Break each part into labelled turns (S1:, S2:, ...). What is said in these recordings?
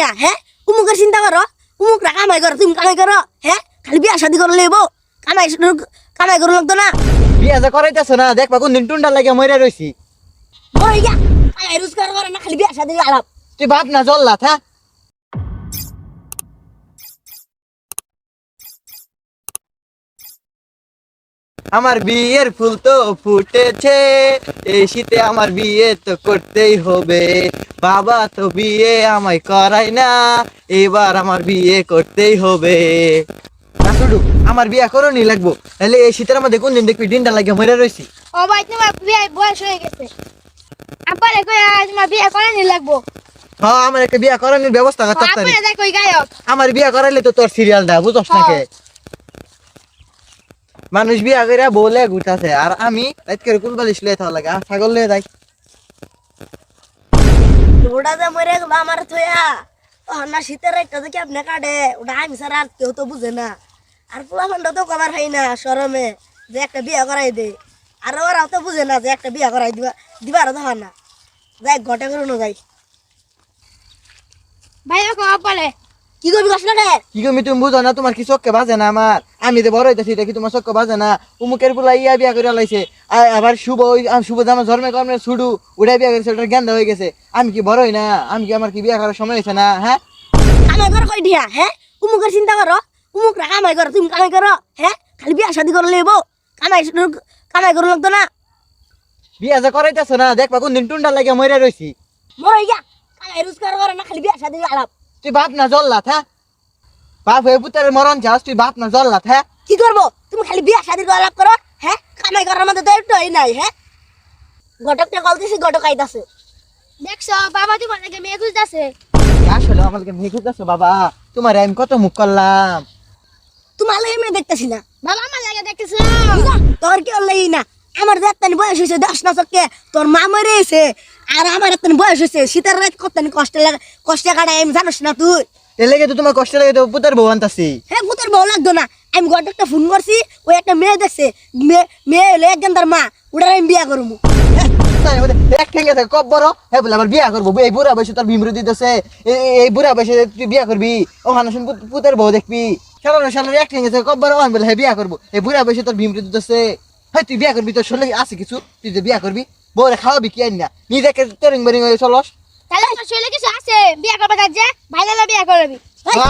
S1: দিয়া হ্যাঁ উমুকের চিন্তা করো। উমুকরা কামাই করো তুমি কামাই করো হ্যাঁ খালি বিয়া শাদি করে লেব কামাই কামাই করো লাগতো না।
S2: বিয়া যে করাইতেছো না দেখবা কোন দিন টুন্ডা লাগে মরে রইছি।
S1: মরে গিয়া কামাই রোজগার করে না খালি বিয়া শাদি আলাপ
S2: তুই ভাব না জল্লা থা আমার বিয়ের ফুল তো ফুটেছে এই শীতে আমার বিয়ে তো করতেই হবে। বাবা তো বিয়ে আমায় করায় না এবার আমার বিয়ে করতেই হবে। আসুডু আমার বিয়ে করনি লাগবো। তাহলে এই শীতের মধ্যে কোন দিন দেখবি দিনটা লাগে মরে রইছি?
S3: ও ভাই তোমার বিয়ে বয়স হয়ে গেছে। কই আজ তোমার বিয়ে করে নি লাগবো।
S2: হ্যাঁ আমার একটা বিয়ে করানোর ব্যবস্থা করতে
S3: গায়ক।
S2: আমার বিয়ে করাইলে তো তোর সিরিয়ালটা বুঝছ না কে মানুষ বিয়া করে বলে ঘুরতাছে। আর আমি আজকের কোন বালিশ লয়ে থাকা লাগে আর ছাগল লয়ে যাই।
S1: ওটা যে মরে গেল আমার থয়া ও না শীতের একটা দেখি আপনি কাটে? ওটা আমি স্যার আর কেউ তো বুঝে না। আর পোলা ফান্ডা তো কবার হয় না শরমে যে একটা বিয়া করাই দে। আর ওরাও তো বুঝে না যে একটা বিয়া করাই দিবা দিবার তো হয় না। যাই ঘটে করুন যাই।
S3: ভাই ওকে আব্বারে
S1: কি করবি কষ্ট না রে?
S2: কি তুমি তুমি বুঝো না তোমার কি চোখকে বাজে না আমার? আমি তো বড় হইতেছি কি তোমার চোখকে বাজে না। উমুকের পোলা ইয়া বিয়া করে লাইছে। আবার শুভ ওই শুভ জামা ধর্মে কর্মে ছুডু উড়াই বিয়া করেছে ওটার জ্ঞান হয়ে গেছে। আমি কি বড় হই না? আমি কি আমার কি বিয়া করার সময় হয়েছে না? হ্যাঁ?
S1: কামাই করো কই দিয়া হ্যাঁ? উমুকের চিন্তা করো। উমুকরা কামাই করো তুমি কামাই করো হ্যাঁ? খালি বিয়া শাদি করে লেবো কামাই কামাই করো লাগতো না।
S2: বিয়া যে করাইতেছ না দেখবা কোন দিন টুন্ডা লাগে মরে রইছি।
S1: মরে গিয়া কামাই রোজগার করে না খালি বিয়া শাদি আলাপ
S2: তুই বাপ না জল্লাত হ্যাঁ? বাপ হয়ে পুত্রের মরণ চাস তুই বাপ না জল্লাত হ্যাঁ?
S1: কি করব? তুমি খালি বিয়া শাদি করে আলাপ করো হ্যাঁ? কামাই করার মধ্যে তো একটু নাই হ্যাঁ? ঘটকটা কল দিছি ঘটক আইতাছে।
S3: দেখছ বাবা তোমার লাগে মেয়ে খুঁজতেছে।
S2: আসলে আমাকে মেয়ে খুঁজতেছো বাবা। তোমার আমি কত মুখ করলাম।
S1: তোমার লাগে মেয়ে দেখতেছি না।
S3: বাবা আমার লাগে দেখতেছো?
S1: তোর কি লাগি না? আমার যে বয়স হয়েছে দশ না চক্কে তোর মা মরে গেছে। আর আমার একটা বয়স হয়েছে শীতের রাত কত কষ্ট লাগে কষ্ট কাটাই আমি জানোস না তুই?
S2: এর লেগে তো তোমার কষ্ট লাগে তো পুত্রের বউ আনতাছি।
S1: হ্যাঁ পুতের বউ লাগতো না। আমি ঘটকটা ফোন করছি ওই একটা মেয়ে দেখছে। মেয়ে মেয়ে হলো এক গান্দার মা ওটার আমি বিয়া করব।
S2: এক ঠেঙ্গে থাকে কব বড়। হ্যাঁ বলে আবার বিয়া করব। এই বুড়া বয়সে তোর ভীমরু দিতেছে। এই- এই বুড়া বয়সে তুই বিয়া করবি। ওখানে শুন পুতের বউ দেখবি। সালানো সালানো এক ঠেঙ্গে থাকে কব বড়। ওখানে বলে হ্যাঁ বিয়া করব। এই বুড়া বয়সে তোর ভীমরু দিতেছে। হ্যাঁ তুই বিয়া করবি তোর শরীরে আছে কিছু? তুই যে বিয়া করবি বউরে খাওয়াবি কি আইন না? নিজেকে তেরিং বেরিং হয়ে চলস।
S3: তাহলে তোর ছেলে কিছু আছে? বিয়ে করবে তার যে? ভাই লালা বিয়ে করবি।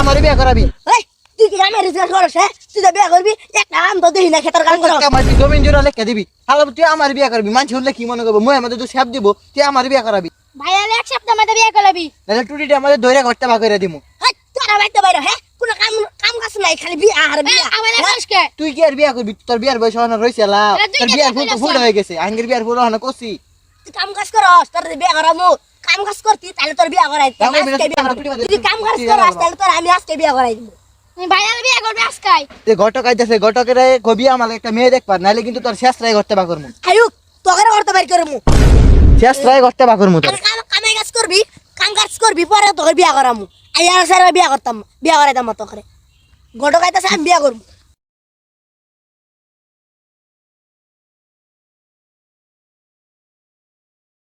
S2: আমার বিয়া করাবি।
S1: এই তুই কি আমি রিজাল করস হ্যাঁ? তুই যে বিয়া করবি একটা আম তো দেখি না খেতার কাম করস।
S2: আমার তুই জমিন জোড়া লেখা দিবি হালো তুই আমার বিয়া করবি। মানুষ হলে কি মনে করব? মই আমাদের তো স্যাপ দিব তুই আমার বিয়া করাবি।
S3: ভাই লালা এক সপ্তাহ মধ্যে বিয়ে করবি।
S2: নাহলে টুটিটা আমাদের ধরে ঘরটা ভাগ করে দিমু।
S1: এই তোরা বাইতে বাইরে হ্যাঁ? কোনো কাম কাম কাজ নাই খালি বিয়া আর বিয়া।
S3: আমার
S1: হ্যাঁ?
S2: তুই কি আর বিয়া করবি? তোর বিয়ার বয়স লাভ তোর বিয়ার ফুল তো ফুল হয়ে গেছে। আঙ্গের বিয়ার ফুল
S1: তুই কাম কাজ করস তোর বিয়া করামু। কাম কাজ করতি তাহলে তোর বিয়া করাই যদি কাম কাজ করস তাহলে তোর আমি আজকে বিয়া করাই দিব।
S3: তুমি ভাই লালা বিয়ে করবে আজকাই?
S2: যে ঘটক আইতেছে ঘটকের কবি আমার একটা মেয়ে দেখবার কিন্তু তোর শেষ রায় করতে পারব
S1: আয়ুক তোকে করতে করমু।
S2: শেষ রায় করতে তোর।
S1: আমি কাম কাজ করবি কাম কাজ করবি পরে তোকে বিয়া করামু। আইয়ার স্যার বিয়া করতাম বিয়া করাইতাম তোকে ঘটক আইতাছে আমি বিয়া করব।